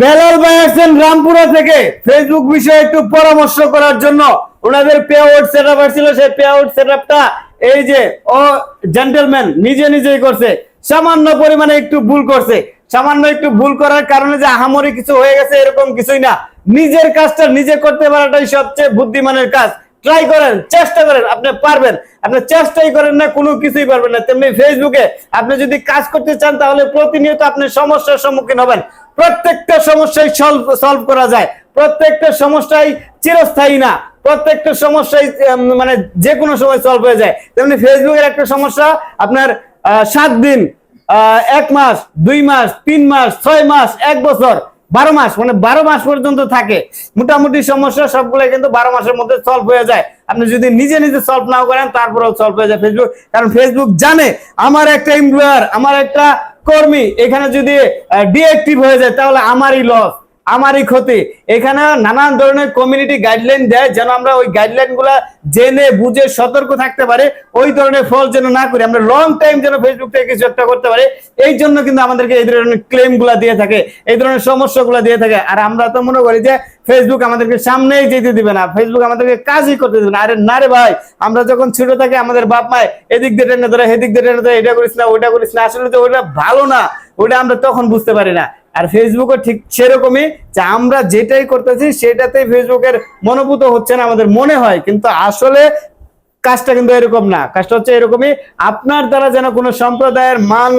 বেলাল ভাই আসছেন রামপুরা থেকে। ফেসবুক বিষয়ে একটু পরামর্শ করার জন্য ওনাদের পে আউট সেট আপ ছিল সেই পে আউট সেট আপটা এই যে, ও জেন্টেলম্যান নিজে নিজেই করছে। সামান্য পরিমাণে একটু ভুল করছে। সামান্য একটু ভুল করার কারণে যে আহামরি কিছু হয়ে গেছে, এরকম কিছুই না। নিজের কাজটা নিজে করতে পারাটাই সবচেয়ে বুদ্ধিমানের কাজ। ট্রাই করেন, চেষ্টা করেন, আপনি পারবেন। আপনি চেষ্টাই করেন না, কোনো কিছুই পারবেন না। তেমনি ফেসবুকে আপনি যদি কাজ করতে চান, তাহলে প্রতিনিয়ত আপনি সমস্যার সম্মুখীন হবেন। প্রত্যেকটা সমস্যাই সলভ সলভ করা যায়। প্রত্যেকটা সমস্যাই চিরস্থায়ী না। প্রত্যেকটা সমস্যাই মানে যে কোনো সময় সলভ হয়ে যায়। তেমনি ফেসবুকের একটা সমস্যা, আপনার সাত দিন এক মাস, দুই মাস, তিন মাস, ছয় মাস, এক বছর, বারো মাস মানে বারো মাস পর্যন্ত থাকে। মোটামুটি সমস্যা সবগুলো কিন্তু বারো মাসের মধ্যে সলভ হয়ে যায়। আপনি যদি নিজে নিজে সলভ নাও করেন, তারপরেও সলভ হয়ে যায় ফেসবুক কারণ ফেসবুক জানে, আমার একটা এমপ্লয়ার আমার একটা কর্মী এখানে যদি ডিঅ্যাক্টিভ হয়ে যায় তাহলে আমারই লস আমারই ক্ষতি। এখানে নানান ধরনের কমিউনিটি গাইডলাইন দেয় যেন আমরা ওই গাইডলাইনগুলা জেনে, বুঝে, সতর্ক থাকতে পারে। ওই ধরনের ফল যেন না করি। আমরা লং টাইম যেন ফেসবুক থেকে কিছু একটা করতে পারি। এই জন্য কিন্তু আমাদেরকে এই ধরনের ক্লেমগুলা দিয়ে থাকে, এই ধরনের সমস্যা গুলা দিয়ে থাকে। আর আমরা তো মনে করি যে ফেসবুক আমাদেরকে সামনেই যেতে দিবে না। ফেসবুক আমাদেরকে কাজই করতে দিবে না। আরে না রে ভাই, আমরা যখন ছোট থাকি, আমাদের বাপ মায় এদিক দিয়ে টেনে ধরে এদিক দিয়ে টেনে ধরে, এটা করিস না, ওইটা করিস না, আসলে তো ওটা ভালো না। ওটা আমরা তখন বুঝতে পারি না। আর ফেসবুকও ঠিক সেরকমই যে আমরা যেটাই করতেছি সেটাতেই ফেসবুকের মনোভূত হচ্ছে না আমাদের মনে হয়। কিন্তু আসলে কাজটা কিন্তু এরকম না। কাজটা হচ্ছে এরকমই আপনার দ্বারা যেন কোনো সম্প্রদায়ের মান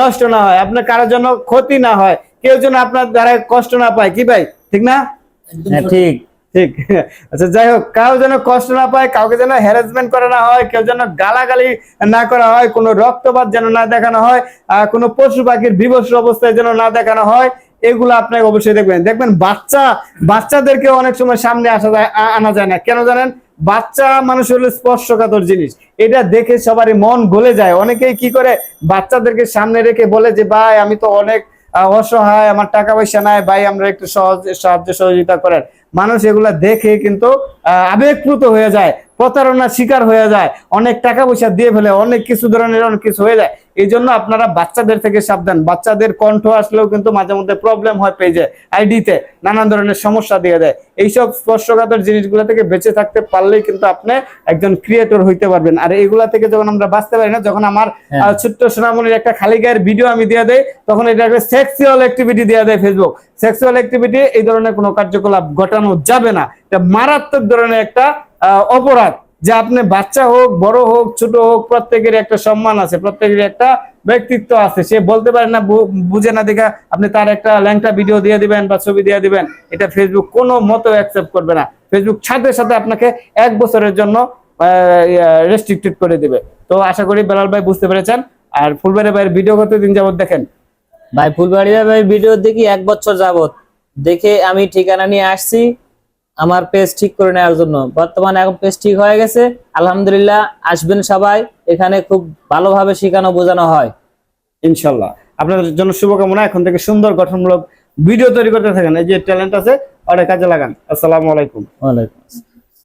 নষ্ট না হয় আপনার কারোর জন্য ক্ষতি না হয় কেউ যেন আপনার দ্বারা কষ্ট না পায়। কি ভাই? ঠিক না? হ্যাঁ ঠিক। ঠিক। আচ্ছা যাই হোক কাউ যেন কষ্ট না পায় কাউকে যেন হ্যারাসমেন্ট করা না হয় কেউ যেন গালাগালি না করা হয় কোনো রক্তপাত যেন না দেখানো হয় আহ, কোনো পশু পাখির বিভৎস অবস্থায় যেন না দেখানো হয় এগুলো আপনাকে অবশ্যই দেখবেন। দেখবেন বাচ্চা বাচ্চাদেরকে অনেক সময় সামনে আসা যায় আনা যায় না। কেন জানেন? বাচ্চা মানুষ হলো স্পর্শকাতর জিনিস। এটা দেখে সবারই মন গলে যায়। অনেকেই কি করে? বাচ্চাদেরকে সামনে রেখে বলে যে ভাই আমি তো অনেক অসহায় আমার টাকা পয়সা নাই ভাই আমরা একটু সহজ সাহায্য সহযোগিতা করেন। মানুষ এগুলা দেখে কিন্তু আহ, আবেগপ্লুত হয়ে যায়। প্রতারণার শিকার হয়ে যায় অনেক টাকা পয়সা দিয়ে ফেলে অনেক কিছু ধরনের অনেক কিছু হয়ে যায়। এই জন্য আপনারা বাচ্চাদের থেকে সাবধান। বাচ্চাদের কণ্ঠ আসলেও কিন্তু মাঝে মধ্যে প্রবলেম হয় পেজে আইডিতে নানান ধরনের সমস্যা দিয়ে দেয়। এইসব স্পর্শকাতর জিনিসগুলো থেকে বেঁচে থাকতে পারলেই কিন্তু আপনি একজন ক্রিয়েটর হইতে পারবেন। আর এগুলা থেকে যখন আমরা বাঁচতে পারি না যখন আমার হ্যাঁ। ছোট্ট সোনামণির একটা খালি গায়ের ভিডিও আমি দিয়ে দেয় তখন এটা একটা সেক্সুয়াল অ্যাক্টিভিটি দিয়ে দেয় ফেসবুক সেক্সুয়াল অ্যাক্টিভিটি এই ধরনের কোনো কার্যকলাপ ঘটানো যাবে না। এটা মারাত্মক ধরনের একটা অপরাধ। যে আপনি বাচ্চা হোক, বড় হোক, ছোট হোক, প্রত্যেকের একটা সম্মান আছে প্রত্যেকের একটা ব্যক্তিত্ব আছে। সে বলতে পারে না বুঝে না দেখা আপনি তার একটা ল্যাংটা ভিডিও দিয়ে দিবেন বা ছবি দিয়ে দিবেন। এটা ফেসবুক কোনো মতো অ্যাকসেপ্ট করবে না। ফেসবুক সাথে সাথে আপনাকে এক বছরের জন্য রেস্ট্রিক্টেড করে দিবে। তো আশা করি বেলাল ভাই বুঝতে পেরেছেন। আর ফুলবাড়ি ভাইয়ের ভিডিও কত দিন যাবত দেখেন? ভাই, ফুলবাড়ি ভাই ভিডিও দেখি এক বছর যাবত দেখে আমি ঠিকানা নিয়ে আসছি। আমার পেজ ঠিক করে নেওয়ার জন্য। বর্তমানে এখন পেজ ঠিক হয়ে গেছে। আলহামদুলিল্লাহ আসবেন সবাই। এখানে খুব ভালোভাবে শেখানো বোঝানো হয়। ইনশাল্লাহ। আপনাদের জন্য শুভকামনা। এখন থেকে সুন্দর গঠনমূলক ভিডিও তৈরি করতে থাকেন। এই যে ট্যালেন্ট আছে ওটা কাজে লাগান। আসসালামু আলাইকুম। ওয়ালাইকুম আসসালাম।